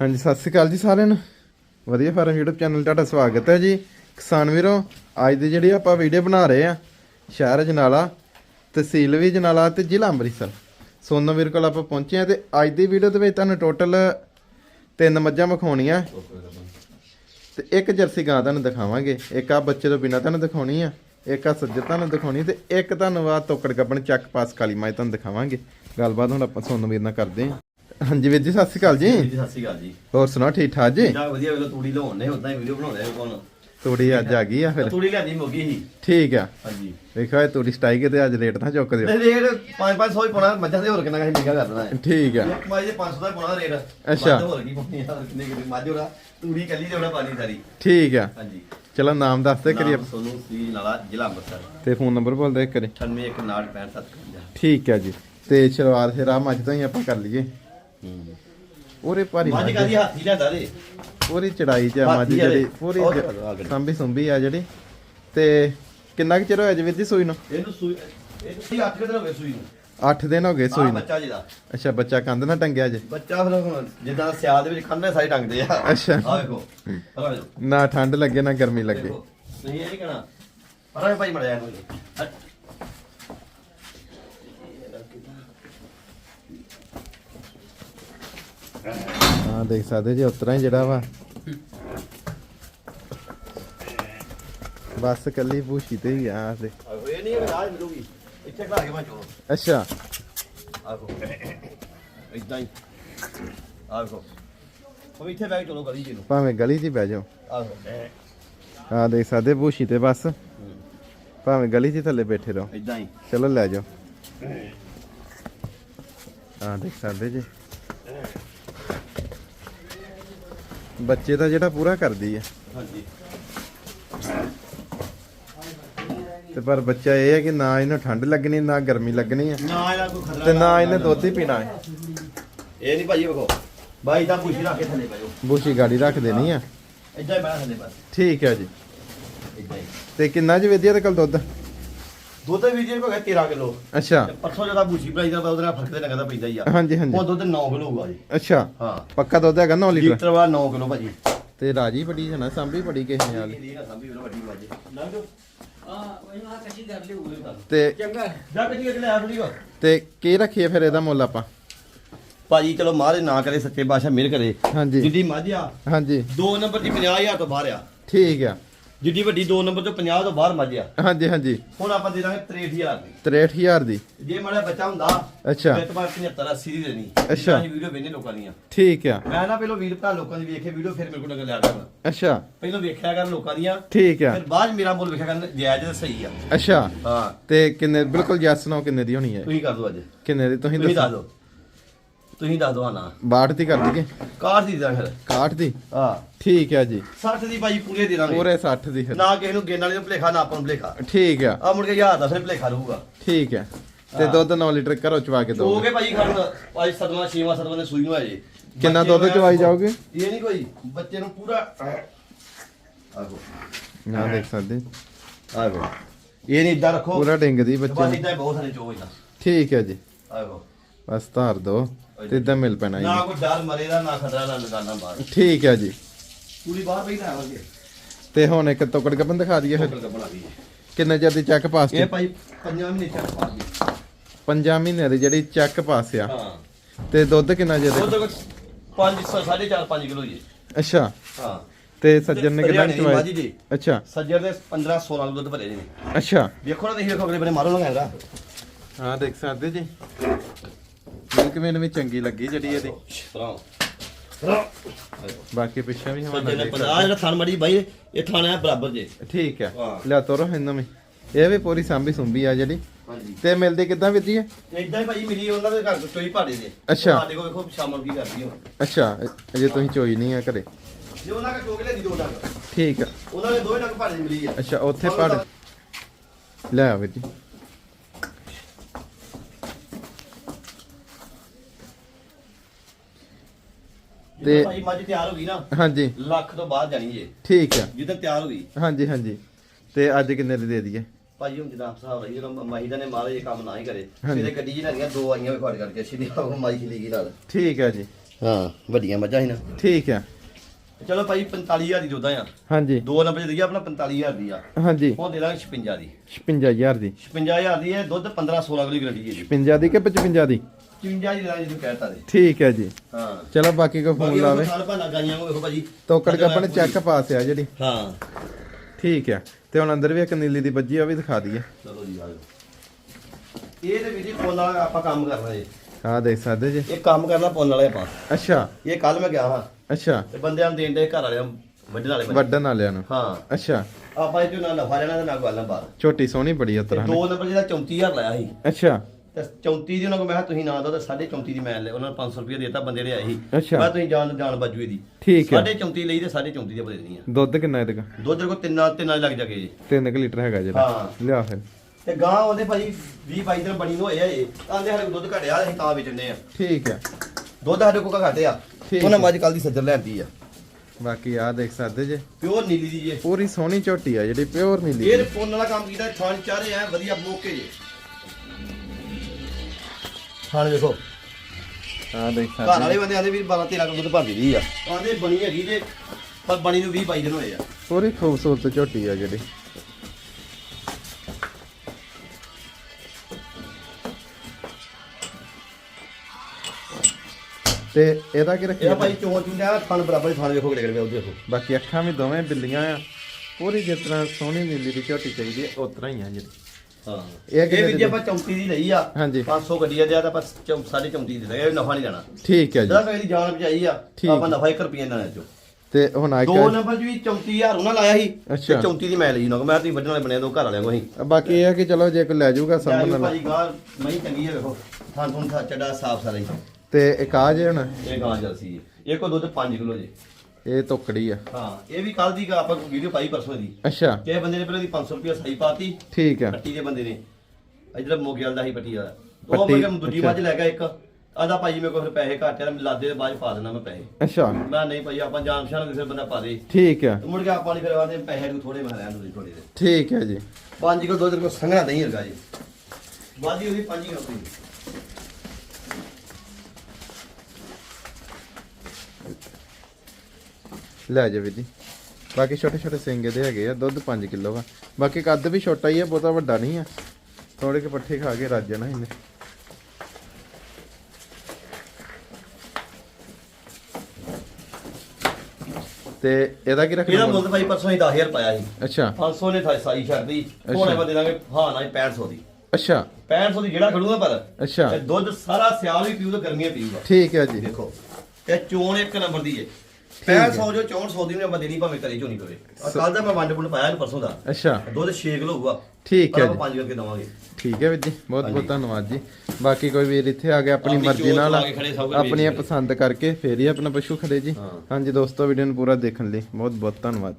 ਹਾਂਜੀ, ਸਤਿ ਸ਼੍ਰੀ ਅਕਾਲ ਜੀ ਸਾਰਿਆਂ ਨੂੰ। ਵਧੀਆ ਫਾਰਮ YouTube ਚੈਨਲ ਤੁਹਾਡਾ ਸਵਾਗਤ ਹੈ ਜੀ। ਕਿਸਾਨ ਵੀਰੋ, ਅੱਜ ਦੀ ਜਿਹੜੀ ਆਪਾਂ ਵੀਡੀਓ ਬਣਾ ਰਹੇ ਆ ਸ਼ਹਿਰ ਜਨਾਲਾ, ਤਹਿਸੀਲ ਵੀ ਜਨਾਲਾ ਤੇ ਜ਼ਿਲ੍ਹਾ ਅੰਮ੍ਰਿਤਸਰ। ਸੋਨੋ ਵੀਰ ਕੋਲ ਆਪਾਂ ਪਹੁੰਚੇ ਆ ਤੇ ਅੱਜ ਦੀ ਵੀਡੀਓ ਦੇ ਵਿੱਚ ਤੁਹਾਨੂੰ ਟੋਟਲ ਤਿੰਨ ਮੱਝਾਂ ਵਿਖਾਉਣੀਆਂ। ਤੇ ਇੱਕ ਜਰਸੀ ਗਾਂ ਤੁਹਾਨੂੰ ਦਿਖਾਵਾਂਗੇ। ਇੱਕ ਆ ਬੱਚੇ ਤੋਂ ਬਿਨਾ ਤੁਹਾਨੂੰ ਦਿਖਾਉਣੀ ਆ, ਇੱਕ ਆ ਸੱਜਰ ਤੁਹਾਨੂੰ ਦਿਖਾਉਣੀ ਤੇ ਇੱਕ ਤੁਹਾਨੂੰ ਆ ਤੋਕੜ ਗੱਬਣ ਚੱਕ ਪਾਸ ਕਾਲੀ ਮਾਈ ਤੁਹਾਨੂੰ ਦਿਖਾਵਾਂਗੇ। ਗੱਲਬਾਤ ਹੁਣ ਆਪਾਂ ਸੋਨੋ ਵੀਰ ਨਾਲ ਕਰਦੇ ਆ ਹਾਂਜੀ ਵੀਰ ਜੀ ਸਤਿ ਸ਼੍ਰੀ ਅਕਾਲ ਜੀ। ਜੀ ਸਤਿ ਸ਼੍ਰੀ ਅਕਾਲ ਜੀ। ਹੋਰ ਸੁਣਾਓ ਠੀਕ ਠਾਕ ਜੀ? ਜਿੱਦਾਂ ਵਧੀਆ ਵੇਲੇ ਤੂੜੀ ਲਾਉਣ ਉਦਾਂ ਹੀ ਵੀਡੀਓ ਬਣਾਉਂਦੇ ਕੋਣ ਤੂੜੀ ਅੱਜ ਆ ਗਈ ਆ ਫਿਰ। ਤੂੜੀ ਲਿਆਂਦੀ ਮੁੱਗੀ ਸੀ। ਠੀਕ ਆ। ਹਾਂਜੀ। ਵੇਖੋ ਇਹ ਤੂੜੀ ਸਟਾਈ ਕਿਤੇ ਅੱਜ ਰੇਟ ਨਾ ਚੁੱਕ ਦਿਓ। ਰੇਟ 5-500 ਹੀ ਪਾਉਣਾ ਮੱਝਾਂ ਦੇ ਹੋਰ ਕਿੰਨਾ ਕਹੀ ਮਹਿੰਗਾ ਕਰ ਦੇਣਾ। ਹੈ ਠੀਕ ਆ। ਇੱਕ ਮੱਝ ਦੇ 500 ਦਾ ਪਾਉਣਾ ਰੇਟ। ਅੱਛਾ। ਹੋਰ ਕੀ ਪਾਉਣੀ ਆ ਕਿੰਨੇ ਕਿੰਨੇ ਮੱਝ ਹੋਣਾ ਤੂੜੀ ਕੱਲੀ ਹੋਣਾ ਪਾਣੀ ਸਾਰੀ। ਠੀਕ ਆ। ਹਾਂਜੀ। ਚਲੋ ਨਾਮ ਦੱਸ ਦੇ ਕਰੀਏ ਨਾਮ ਸੋਨੂੰ ਸੀ ਨਾਲਾ ਜ਼ਿਲ੍ਹਾ ਅੰਮ੍ਰਿਤਸਰ। ਤੇ ਫੋਨ ਨੰਬਰ ਬੋਲ ਦੇ ਕਰੇ 98166557 ਠੀਕ ਆ ਜੀ। ਤੇ ਸ਼ੁਰੂਆਤ ਫਿਰ ਆ ਮੱਝ ਤੋਂ ਹੀ ਆਪਾਂ ਕਰ ਲਈਏ। ਉਹਰੇ ਭਾਰੀ ਮੱਝ ਮੱਝ। ਕਾਦੀ ਹਾਥੀ ਲਿਆਂਦਾ ਰੇ ਪੂਰੀ ਚੜਾਈ ਚ ਆ ਮੱਝ ਹਾਥੀ ਆ ਜਿਹੜੀ। ਪੂਰੀ ਉਹ ਆ। ਸੰਭੀ ਸੁੰਭੀ ਆ ਜਿਹੜੀ। ਤੇ ਕਿੰਨਾ ਕੁ ਚਿਰ ਹੋਇਆ ਜੀ ਵੀਰ ਜੀ ਸੂਈ ਨੂੰ? ਇਹਨੂੰ ਸੂਈ ਇਹ ਤੁਸੀਂ 8 ਕਿਤੇ ਹੋ ਗਏ ਸੂਈ ਨੂੰ। 8 ਦਿਨ ਹੋ ਗਏ ਆਹ ਸੂਈ ਨੂੰ। ਬੱਚਾ ਜਿਹਦਾ ਅੱਛਾ ਬੱਚਾ ਕੰਧ ਨਾ ਟੰਗਿਆ ਜੇ। ਬੱਚਾ ਫਿਰ ਹੁਣ ਜਿੱਦਾਂ ਸਿਆਲ ਦੇ ਵਿੱਚ ਖੰਨੇ ਸਾਰੇ ਟੰਗਦੇ ਆ। ਅੱਛਾ। ਆ ਵੇਖੋ ਆ ਵੇਖੋ ਨਾ ਠੰਡ ਲੱਗੇ ਨਾ ਗਰਮੀ ਲੱਗੇ। ਦੇਖੋ, ਤੁਸੀਂ ਇਹ ਨਹੀਂ ਕਹਣਾ। ਪਰ ਭਾਈ ਮੜਿਆ ਇਹਨੂੰ ਹਾਂ ਦੇਖ ਸਕਦੇ ਜੀ ਉਤਰਾ ਹੀ ਜਿਹੜਾ ਵਾ। ਬਸ ਕੱਲੀ ਭੂਸ਼ੀ ਤੇ ਹੀ ਆ ਤੇ ਆਹੋ, ਇਹ ਨਹੀਂ ਰਾਜ ਮਿਲੂਗੀ। ਇੱਥੇ ਖੜਾ ਕੇ ਮੈਂ ਚੋਲੋ ਅੱਛਾ। ਆਹੋ। ਇਦਾਂ ਹੀ। ਆਹੋ। ਉਹ ਇੱਥੇ ਬੈਠ ਚਲੋ ਗਲੀ ਜੀ ਨੂੰ ਭਾਵੇਂ ਗਲੀ 'ਚ ਹੀ ਬਹਿ ਜਾਓ। ਆਹੋ। ਆ ਦੇਖ ਸਕਦੇ ਭੂਸ਼ੀ ਤੇ ਬਸ। ਭਾਵੇਂ ਗਲੀ 'ਚ ਹੀ ਥੱਲੇ ਬੈਠੇ ਰਹੋ। ਇਦਾਂ ਹੀ। ਚਲੋ ਲੈ ਜਾਓ। ਆ ਦੇਖ ਸਕਦੇ ਜੀ। ਬੱਚੇ ਤਾਂ ਜਿਹੜਾ ਪੂਰਾ ਕਰਦੀ ਹੈ ਹਾਂਜੀ। ਤੇ ਪਰ ਬੱਚਾ ਇਹ ਹੈ ਕਿ ਨਾ ਇਹਨੂੰ ਠੰਡ ਲੱਗਣੀ ਨਾ ਗਰਮੀ ਲੱਗਣੀ ਹੈ ਨਾ ਇਹਦਾ ਕੋਈ ਖਤਰਾ ਤੇ ਨਾ ਇਹਨੇ ਦੁੱਧ ਹੀ ਪੀਣਾ ਹੈ। ਇਹ ਨਹੀਂ ਭਾਜੀ ਵੇਖੋ ਬਾਈ ਤਾਂ ਪੁੱਛੀ ਰੱਖ ਕੇ ਥੱਲੇ ਪਾਇਓ ਬੂਸ਼ੀ ਗਾੜੀ ਰੱਖ ਦੇਣੀ ਆ। ਇਦਾਂ ਹੀ ਬਣਾ ਥੱਲੇ ਬਸ। ਠੀਕ ਹੈ ਜੀ। ਇਦਾਂ ਹੀ। ਤੇ ਕਿੰਨਾ ਜੀ ਵਧੀਆ ਤੇ ਕੋਲ ਦੁੱਧ? ਦੁੱਧ ਵੀ ਜੀ ਕੋ 13 ਕਿਲੋ। ਅੱਛਾ। ਪਰਸੋਂ ਜਿਹੜਾ ਬੂਛੀ ਬਣਾਈ ਦਾ ਉਹਦੇ ਨਾਲ ਫ਼ਰਕ ਤੇ ਲੱਗਦਾ ਪੈਂਦਾ ਹੀ ਆ। ਹਾਂਜੀ ਹਾਂਜੀ। ਉਹ ਦੁੱਧ 9 ਕਿਲੋ ਹੋਊਗਾ ਜੀ। ਅੱਛਾ। ਹਾਂ। ਪੱਕਾ ਦੁੱਧ ਹੈਗਾ 9 ਲੀਟਰ? ਲੀਟਰ ਵਾ 9 ਕਿਲੋ ਭਾਜੀ। ਤੇ ਰਾਜੀ ਬੜੀ ਜਣਾ ਸਾਂਭੀ ਬੜੀ ਕਿਸੇ ਨੇ ਵਾਲੀ ਇਹ ਨਾ ਸੰਭੀ ਵੀਰੋ ਵੱਡੀ ਵਾਜੇ ਲੰਘ। ਤੇ ਤੇ ਕੀ ਰੱਖੀਏ ਫਿਰ ਇਹਦਾ ਮੁੱਲ ਆਪਾਂ? ਭਾਜੀ ਚਲੋ ਮਾਰੇ ਨਾ ਕਰੇ ਸੱਚੇ ਬਾਦਸ਼ਾਹ ਮਿਹਰ ਕਰੇ। ਹਾਂਜੀ। ਜਿੱਡੀ ਮੱਝ ਆ। ਹਾਂਜੀ। 2 ਨੰਬਰ ਦੀ 50000 ਤੋਂ ਬਾਹਰ ਆ। ਠੀਕ ਆ। ਜਿੱਡੀ ਵੱਡੀ 2 ਨੰਬਰ ਤੋਂ 50 ਤੋਂ ਬਾਹਰ ਮੱਝ ਆ। ਹਾਂਜੀ ਹਾਂਜੀ। ਹੁਣ ਆਪਾਂ ਦੇ ਦਾਂਗੇ 63000 ਦੀ। 63000 ਦੀ। ਜੇ ਮਾੜਾ ਬੱਚਾ ਹੁੰਦਾ ਅੱਛਾ। ਤੇ ਤੁਹਾਡਾ 75 80 ਦੀ ਦੇਣੀ। ਅੱਛਾ। ਅਸੀਂ ਵੀਡੀਓ ਵੇਨੇ ਲੋਕਾਂ ਦੀਆਂ। ਠੀਕ ਆ। ਮੈਂ ਨਾ ਪਹਿਲਾਂ ਵੀਰ ਭਰਾ ਲੋਕਾਂ ਦੀ ਵੇਖੇ ਵੀਡੀਓ ਫਿਰ ਮੇਰੇ ਕੋਲ ਗੱਲ ਲਿਆ ਕਰਨਾ ਅੱਛਾ। ਪਹਿਲਾਂ ਵੇਖਿਆ ਕਰ ਲੋਕਾਂ ਦੀਆਂ ਠੀਕ ਆ। ਫਿਰ ਬਾਅਦ ਮੇਰਾ ਮੁੱਲ ਵੇਖਿਆ ਕਰਨ ਜਾਇਜ਼ ਤੇ ਸਹੀ ਆ। ਅੱਛਾ। ਹਾਂ। ਤੇ ਕਿੰਨੇ ਬਿਲਕੁਲ ਜੈਸ ਨੋ ਕਿੰਨੇ ਦੀ ਹੋਣੀ ਹੈ? ਤੁਸੀਂ ਕਰ ਦਿਓ ਅੱਜ। ਕਿੰਨੇ ਦੀ? ਤੁਸੀਂ ਦੱਸ। ਤੁਸੀਂ ਦੱਸ ਦਿਓ ਹਾਂ ਨਾ। 62 ਦੀ ਕਰ ਦਈਏ। ਕਾਰ ਦੀ ਦਾ ਫਿਰ। 61 ਦੀ? ਹਾਂ। ਠੀਕ ਹੈ ਜੀ। 60 ਦੀ ਭਾਈ ਪੂਰੇ ਦੇ ਦਾਂਗੇ। ਪੂਰੇ 60 ਦੀ ਫਿਰ। ਨਾ ਕਿਸੇ ਨੂੰ ਗੇਨ ਵਾਲੇ ਨੂੰ ਭਲੇਖਾ ਨਾ ਆਪਾਂ ਨੂੰ ਭਲੇਖਾ। ਠੀਕ ਆ। ਆ ਮੁੜ ਕੇ ਯਾਰ ਦਾ ਫਿਰ ਭਲੇਖਾ ਰਹੂਗਾ। ਠੀਕ ਹੈ ਤੇ। ਦੁੱਧ 9 ਲੀਟਰ ਘਰੋਂ ਚਵਾ ਕੇ ਹੋ ਦੋ ਗਏ ਭਾਈ ਖੜਨ ਅੱਜ ਸਤਵਾਂ ਛੇਵਾਂ ਸਤਵਾਂ ਦੇ ਸੂਈ ਨੂੰ ਆਏ। ਕਿੰਨਾ ਦੁੱਧ ਚਵਾਈ ਜਾਓਗੇ? ਇਹ ਨਹੀਂ ਕੋਈ ਬੱਚੇ ਨੂੰ ਪੂਰਾ ਆਗੋ ਨਾ ਦੇਖ ਸਕਦੇ। ਆਗੋ ਇਹ ਨਹੀਂ ਇਦਾਂ ਰੱਖੋ। ਪੂਰਾ ਡਿੰਗਦੀ ਬਸ ਬੱਚੇ ਇਦਾਂ ਹੀ ਬਹੁਤ ਸਾਰੇ ਚੋ ਇਦਾਂ ਠੀਕ ਹੈ ਜੀ। ਆਗੋ ਬਸ ਧਾਰ ਦੋ ਤੇ ਇਦਾਂ ਮਿਲ ਪੈਣਾ ਨਾ ਜੀ ਕੋਈ ਡਰ ਮਰੇ ਦਾ ਨਾ ਖਤਰਾ ਨਾ ਲਗਾਨਾ ਬਾਹਰ। ਠੀਕ ਹੈ ਜੀ। ਪੂਰੀ ਬਾਹਰ ਬੈਠਾ ਆਵਾਂਗੇ ਤੇ ਹੁਣ ਇੱਕ ਤੋਕੜ ਗੱਬਨ ਦਿਖਾ ਦਈਏ ਫਿਰ। ਕਿੰਨੇ ਚਿਰ ਦੀ ਚੱਕ ਪਾਸ ਇਹ ਭਾਈ ਪੰਜਾਂ ਮਹੀਨੇ ਚੱਲ ਪਾ ਗਏ ਪੰਜਾਂ ਮਹੀਨਿਆਂ ਦੀ ਜਿਹੜੀ ਚੱਕ ਪਾਸ ਆ। ਹਾਂ। ਤੇ ਦੁੱਧ ਕਿੰਨਾ ਜੇ ਤਾਂ 5 4.5 5 ਕਿਲੋ ਜੀ। ਅੱਛਾ। ਹਾਂ। ਤੇ ਸੱਜਣ ਨੇ ਕਿੰਨਾ ਦੀ ਚਵਾਇਆ ਅੱਛਾ। ਸੱਜਰ ਦੇ 15 16 ਕਿਲੋ ਦੁੱਧ ਭਰੇ ਜੀ ਨੇ। ਅੱਛਾ। ਵੇਖੋ ਨਾ ਤੁਸੀਂ ਵੇਖੋ ਅਗਲੇ ਬਨੇ ਮਾਰੋ ਨਾ ਹਾਂ ਦੇਖ ਸਕਦੇ ਜੀ। ਮਿਲਕ ਮੇਨ ਵੀ ਚੰਗੀ ਲੱਗੀ ਜਿਹੜੀ ਇਹਦੀ। ਭਰਾ ਬਾਕੀ ਪਿੱਛੇ ਵੀ ਹਵਾਨਾ ਸੱਜਰ ਨੇ ਦੇਖ 50 ਜਿਹੜਾ ਥਣ ਮੜੀ ਬਾਈ ਇਹ ਥਾਣਾ ਹੈ ਬਰਾਬਰ ਜੇ। ਠੀਕ ਹੈ। ਹਾਂ। ਲਿਆ ਤੋਰੋ ਇਹਨਾਂ ਵਿੱਚ ਇਹ ਵੀ ਪੂਰੀ ਸਾਂਭੀ ਸੁੰਭੀ ਆ ਜਿਹੜੀ। ਹਾਂਜੀ। ਤੇ ਮਿਲਦੀ ਕਿੱਦਾਂ ਵੀਰ ਜੀ? ਇਹ? ਇਦਾਂ ਹੀ ਭਾਈ ਮਿਲੀ ਉਹਨਾਂ ਦੇ ਘਰ ਤੋਂ ਚੋਈ ਭਾੜੇ ਦੇ। ਅੱਛਾ। ਕੋਲ ਵੇਖੋ ਸ਼ਾਮਲ ਕੀ ਕਰਦੀ ਹੋ ਅੱਛਾ ਅਜੇ ਤੁਸੀਂ ਚੋਈ ਨਹੀਂ ਆ ਘਰੇ। ਜੇ ਉਹਨਾਂ ਦਾ ਚੋਕ ਲੈ ਦੀ ਦੋ ਡੰਗ ਠੀਕ ਆ। ਉਹਨਾਂ ਦੇ ਦੋਵੇਂ ਡੰਗ ਦੀ ਮਿਲੀ ਆ। ਅੱਛਾ ਉੱਥੇ ਪੜ ਲੈ ਆ ਵੀਰ ਜੀ। ਤੇ ਭਾਈ ਮੱਝ ਤਿਆਰ ਹੋ ਗਈ ਨਾ ਹਾਂਜੀ। ਲੱਖ ਤੋਂ ਬਾਅਦ ਜਾਣੀ ਜੇ। ਠੀਕ ਆ। ਜਿੱਦਾਂ ਤਿਆਰ ਹੋ ਗਈ। ਹਾਂਜੀ ਹਾਂਜੀ। ਤੇ ਅੱਜ ਕਿੰਨੇ ਦੀ ਦੇ ਦਈਏ? ਭਾਈ ਹੁਣ ਜਿੱਦਾਂ ਹਿਸਾਬ ਰਹੀ ਜਦੋਂ ਮਾਹੀਦਾ ਨੇ ਮਾਰੇ ਇਹ ਕੰਮ ਨਾ ਹੀ ਕਰੇ। ਸਵੇਰੇ ਗੱਡੀ 'ਚ ਲੈਣੀਆਂ ਦੋ ਆਈਆਂ ਵੀ ਫੜ ਕਰਕੇ ਸਿੱਧੀ ਆਪ ਮਾਈ ਚਲੀ ਗਈ ਨਾਲ। ਠੀਕ ਆ ਜੀ। ਹਾਂ ਵੱਡੀਆਂ ਮੱਝਾਂ ਸੀ ਨਾ। ਠੀਕ ਹੈ ਚਲੋ ਭਾਈ 45000 ਦੀ ਦੁੱਧਾਂ ਆ। ਹਾਂਜੀ। ਦੋ ਨੰਬਰ ਦੀ ਆਪਣਾ 45000 ਦੀ ਆ। ਹਾਂਜੀ। ਹੁਣ ਦੇ ਦਾਂਗੇ 56 ਦੀ। 56000 ਦੀ। 56000 ਦੀ ਹੈ ਦੁੱਧ 15 16 ਕਿਲੋ ਦੀ ਗਰੰਟੀ ਹੈ ਜੀ। 55 ਦੀ ਕਿ 55 ਦੀ? 55 ਦੀ ਰਾਜ ਨੂੰ ਕਹਿਤਾ ਦੇ ਠੀਕ ਹੈ ਜੀ। ਹਾਂ। ਚਲੋ ਬਾਕੀ ਕੋਈ ਫੋਨ ਲਾਵੇ। ਸਾਲ ਭਾਣਾ ਗਾਈਆਂ ਨੂੰ ਵੇਖੋ ਭਾਜੀ। ਤੋਕੜ ਕੱਪਣ ਚੈੱਕ ਪਾਸ ਆ ਜਿਹੜੀ। ਹਾਂ। ਠੀਕ ਹੈ। ਤੇ ਹੁਣ ਅੰਦਰ ਵੀ ਇੱਕ ਨੀਲੀ ਦੀ ਵੱਜੀ ਆ ਵੀ ਦਿਖਾ ਦਈਏ। ਚਲੋ ਜੀ ਆ ਇਹ ਤੇ ਜੀ ਆਪਾਂ ਕੰਮ ਕਰਨਾ ਜੀ ਦੇਖ ਸਕਦੇ ਜੀ। ਇਹ ਕੰਮ ਕਰਨਾ ਪੁੰਨ ਵਾਲੇ ਆਪਾਂ। ਅੱਛਾ। ਇਹ ਕੱਲ ਮੈਂ ਗਿਆ ਹਾਂ। ਅੱਛਾ। ਤੇ ਬੰਦਿਆਂ ਨੂੰ ਦੇਣ ਦੇ ਘਰ ਵਾਲਿਆਂ ਨੂੰ ਵੱਢਣ ਵਾਲੇ। ਵੱਡਣ ਵਾਲਿਆਂ ਨੂੰ। ਹਾਂ। ਅੱਛਾ। ਆਪਾਂ ਇਹ ਚੋਂ ਨਾ ਨਫਾ ਲੈਣਾ ਤੇ ਨਾ ਗੱਲ ਨਾ ਬਾਹਰ। ਛੋਟੀ ਸੋਹਣੀ ਬੜੀ ਤੇ ਉਤਰਾਂ ਦੋ ਨੰਬਰ ਜਿਹੜਾ 34000 ਲਾਇਆ ਸੀ। ਅੱਛਾ। ਤੇ 34 ਦੀ ਉਹਨਾਂ ਕੋਲ ਮੈਂ ਕਿਹਾ ਤੁਸੀਂ ਨਾ ਦੋ ਤੇ 34.5 ਦੀ ਮੈਂ ਲੈ ਉਹਨਾਂ ਨੂੰ 500 ਰੁਪਏ ਦੇਤਾ ਬੰਦੇ ਆਏ ਸੀ। ਅੱਛਾ। ਮੈਂ ਤੁਸੀਂ ਜਾਨ ਜਾਨ ਬਾਜੂਏ ਦੀ ਠੀਕ ਹੈ। 34.5 ਲਈ ਤੇ 34.5 ਦੀ ਬਦੇ ਦੇਣੀ ਆ ਦੁੱਧ ਕਿੰਨਾ ਇਹਦੇ ਕਾ ਦੁੱਧ ਕੋ ਤਿੰਨਾਂ ਤਿੰਨਾਂ ਲੱਗ ਜਾਗੇ ਜੀ 3 ਲੀਟਰ ਹੈਗਾ ਜਿਹੜਾ। ਹਾਂ। ਲਿਆ ਫਿਰ। ਤੇ ਗਾਂ ਉਹਦੇ ਭਾਜੀ 20 22 ਦਿਨ ਬਣੀ ਨੂੰ ਹੋਏ ਆ ਇਹ। ਆਂਦੇ ਸਾਡੇ ਕੋਲ ਦੁੱਧ ਘਟਿਆ ਅਸੀਂ ਤਾਂ ਵੇਚਣੇ ਆ। ਠੀਕ ਹੈ। ਦੁੱਧ ਸਾਡੇ ਕੋਲ ਘਟੇ ਆ। ਠੀਕ ਉਹਨਾਂ ਮੱਝ ਕੱਲ ਦੀ ਸੱਜਰ ਲੈਂਦੀ ਆ। ਬਾਕੀ ਆਹ ਦੇਖ ਸਕਦੇ ਜੇ। ਪਿਓਰ ਨੀਲੀ ਦੀ ਜੇ। ਪੂਰੀ ਸੋਹਣੀ ਝੋਟੀ ਆ ਜਿਹੜੀ ਪਿਓਰ ਨੀਲੀ ਇਹ ਪੁੰਨ ਵਾਲਾ ਕੰਮ ਕੀਤਾ ਥਾਣ ਚਾਰੇ ਆ ਵਧੀਆ ਮੌਕੇ ਜੇ। ਥਾਣ ਵੇਖੋ। ਆਹ ਦੇਖ ਘਰ ਵਾਲੇ ਬੰਦੇ ਆਂਦੇ ਵੀ 12 13 ਕਿਲੋ ਦੁੱਧ ਭਰਦੀ ਦੀ ਆ। ਆਂਦੇ ਬਣੀ ਹੈਗੀ ਜੇ ਪਰ ਬਣੀ ਨੂੰ 20 22 ਦਿਨ ਹੋਏ ਆ। ਪੂਰੀ ਖੂਬਸੂਰਤ ਝੋਟੀ ਆ ਜਿਹੜੀ। ਤੇ ਇਹਦਾ ਕੀ ਰੱਖਿਆ? ਭਾਈ ਚੋਣ ਚੁੰਡਿਆ ਥਣ ਬਰਾਬਰ ਥਣ ਵੇਖੋ ਕਿਹੜੇ ਕਿਹੜੇ ਉਹ ਦੇਖੋ। ਬਾਕੀ ਅੱਖਾਂ ਵੀ ਦੋਵੇਂ ਬਿੱਲੀਆਂ ਆ। ਪੂਰੀ ਜਿਸ ਤਰ੍ਹਾਂ ਸੋਹਣੀ ਨੀਲੀ ਦੀ ਝੋਟੀ ਚਾਹੀਦੀ ਹੈ ਉਸ ਤਰ੍ਹਾਂ ਹੀ ਆ ਜਿਹੜੀ। ਹਾਂ। ਇਹ ਇਹ ਕਿੰਨੇ ਵੀ ਦੀ ਜੇ ਆਪਾਂ 34 ਦੀ ਲਈ ਆ ਹਾਂਜੀ। 500 ਗੱਡੀਆਂ ਦੇ ਆ ਤਾਂ ਆਪਾਂ 34.5 ਦੀ ਦੇ ਇਹ ਨਫਾ ਨਹੀਂ ਲੈਣਾ। ਠੀਕ ਹੈ ਜਿਹੜਾ ਜੀ ਕੋਈ ਦੀ ਜਾਨ ਬਚਾਈ ਆ ਠੀਕ। ਆਪਾਂ ਨਫਾ 1 ਰੁਪਏ ਲੈਣਾ ਚੋ ਤੇ ਹੁਣ ਆ ਦੋ ਨੰਬਰ 'ਚ ਵੀ 34000 ਉਹਨਾਂ ਲਾਇਆ ਸੀ ਅੱਛਾ। 34 ਦੀ ਮੈਂ ਲਈ ਨਾ ਮੈਂ ਤੁਸੀਂ ਵੱਢਣ ਵਾਲੇ ਬਣੇ ਦੋ ਘਰ ਵਾਲਿਆਂ ਕੋਲ ਹੀ। ਬਾਕੀ ਇਹ ਆ ਕਿ ਚਲੋ ਜੇ ਕੋਈ ਲੈ ਜਾਊਗਾ ਜਾਈ ਸੰਭਲ ਨਾਲ। ਭਾਜੀ ਗਾਂ ਮਹੀਂ ਚੰਗੀ ਹੈ ਵੇਖੋ। ਥਾਂ ਥੂੰ ਥਾ ਚੱਡਾ ਸਾਫ਼ ਸਾਰਾ ਹੀ। ਤੇ ਇੱਕ ਆ ਜੇ ਹੁਣ। ਇਹ ਗਾਂ ਜਲਸੀ ਜੀ। ਇਹ ਕੋ ਦੁੱਧ 5 ਕਿਲੋ ਜੀ। ਇਹ ਤੋਕੜੀ ਆ। ਹਾਂ ਇਹ ਵੀ ਕੱਲ ਦੀ ਆਪਾਂ ਵੀਡੀਓ ਪਾਈ ਪਰਸੋਂ ਦੀ। ਅੱਛਾ। ਕਿਸੇ ਬੰਦੇ ਨੇ ਪਹਿਲਾਂ ਦੀ 500 ਰੁਪਏ ਸਹੀ ਪਾਤੀ ਠੀਕ ਆ। ਪੱਟੀ ਦੇ ਬੰਦੇ ਨੇ। ਇਧਰ ਮੋਗਿਆਲ ਦਾ ਹੀ ਪੱਟੀ ਵਾਲਾ। ਉਹ ਮੈਂ ਦੂਜੀ। ਮੱਝ ਲੈ ਗਿਆ ਇੱਕ। ਆਦਾ ਭਾਜੀ ਮੇਰੇ ਕੋਲ ਫਿਰ ਪੈਸੇ ਘੱਟ ਆ ਲਾਦੇ ਦੇ ਬਾਅਦ ਪਾ ਦੇਣਾ ਮੈਂ ਪੈਸੇ। ਅੱਛਾ। ਮੈਂ ਨਹੀਂ ਭਾਈ ਆਪਾਂ ਜਾਣ ਪਛਾਣ ਕਿਸੇ ਬੰਦਾ ਪਾ ਦੇ। ਠੀਕ ਆ। ਮੁੜ ਕੇ ਆਪਾਂ ਨਹੀਂ ਫਿਰ ਆਦੇ ਪੈਸੇ ਨੂੰ ਥੋੜੇ ਮੈਂ ਲੈਣ ਨੂੰ ਥੋੜੇ ਦੇ ਠੀਕ ਹੈ ਜੀ। ਪੰਜ ਕਿਲੋ ਦੁੱਧ ਕੋ ਸੰਘਣਾ ਨਹੀਂ ਹੈਗਾ ਜੀ। ਵਾਦੀ ਉਹਦੀ ਪੰਜ ਕਿਲੋ ਲੈ ਜਾ ਵੀਰ ਜੀ। ਬਾਕੀ ਛੋਟੇ ਛੋਟੇ ਸਿੰਗੇ ਦੇ ਹੈਗੇ ਆ ਦੁੱਧ 5 ਕਿਲੋ ਆ। ਬਾਕੀ ਕੱਦ ਵੀ ਛੋਟਾ ਹੀ ਆ ਬਹੁਤਾ ਵੱਡਾ ਨਹੀਂ ਆ। ਥੋੜੇ ਕੇ ਪੱਠੇ ਖਾ ਕੇ ਰੱਜ ਜਾਣਾ ਇਹਨੇ। ਤੇ ਇਹਦਾ ਕੀ ਇਹਦਾ ਰੱਖਣਾ ਮੁੱਲ ਭਾਈ ਪਰਸੋਂ ਹੀ 10000 ਪਾਇਆ ਸੀ। ਅੱਛਾ। 500 ਨੇ ਥਾਈ ਸਾਈ ਛੱਡਦੀ। ਹੁਣ ਦੇ ਦਾਂਗੇ ਹਾਂ ਨਾ 6500 ਦੀ। ਅੱਛਾ। 6500 ਦੀ ਜਿਹੜਾ ਖੜੂਗਾ ਪਰ। ਅੱਛਾ। ਤੇ ਦੁੱਧ ਸਾਰਾ ਸਿਆਲ ਵੀ ਪੀਊ ਤੇ ਗਰਮੀਆਂ ਪੀਊਗਾ। ਠੀਕ ਹੈ ਜੀ। ਦੇਖੋ। ਇਹ ਚੋਣ ਇੱਕ ਨੰਬਰ ਦੀ ਹੈ। 6500 ਜੋ 6400 ਦੀ ਨੇ ਆਪਾਂ ਦੇਣੀ ਭਾਵੇਂ ਕਰੇ ਚੋਣੀ ਪਵੇ ਆ ਕੱਲ ਦਾ ਮੈਂ ਵੰਡ ਪੁੰਡ ਪਾਇਆ ਨੂੰ ਪਰਸੋਂ ਦਾ। ਅੱਛਾ। ਦੁੱਧ 6 ਕਿਲੋ ਹੋਊਗਾ। ਠੀਕ ਹੈ ਜੀ। ਪੰਜ ਕਰਕੇ ਦਵਾਂਗੇ। ਠੀਕ ਹੈ ਵੀਰ ਜੀ ਬਹੁਤ ਬਹੁਤ। ਧੰਨਵਾਦ ਜੀ। ਬਾਕੀ ਕੋਈ ਵੀਰ ਇੱਥੇ ਆ ਗਿਆ ਆਪਣੀ ਆਪਣੀ ਮਰਜ਼ੀ ਨਾਲ ਕੇ। ਪਸੰਦ ਕਰਕੇ ਫੇਰ ਹੀ ਆਪਣਾ ਪਸ਼ੂ ਖੜੇ ਜੀ। ਹਾਂਜੀ ਦੋਸਤੋ ਵੀਡੀਓ ਨੂੰ ਪੂਰਾ ਦੇਖਣ ਲਈ ਬਹੁਤ ਬਹੁਤ ਧੰਨਵਾਦ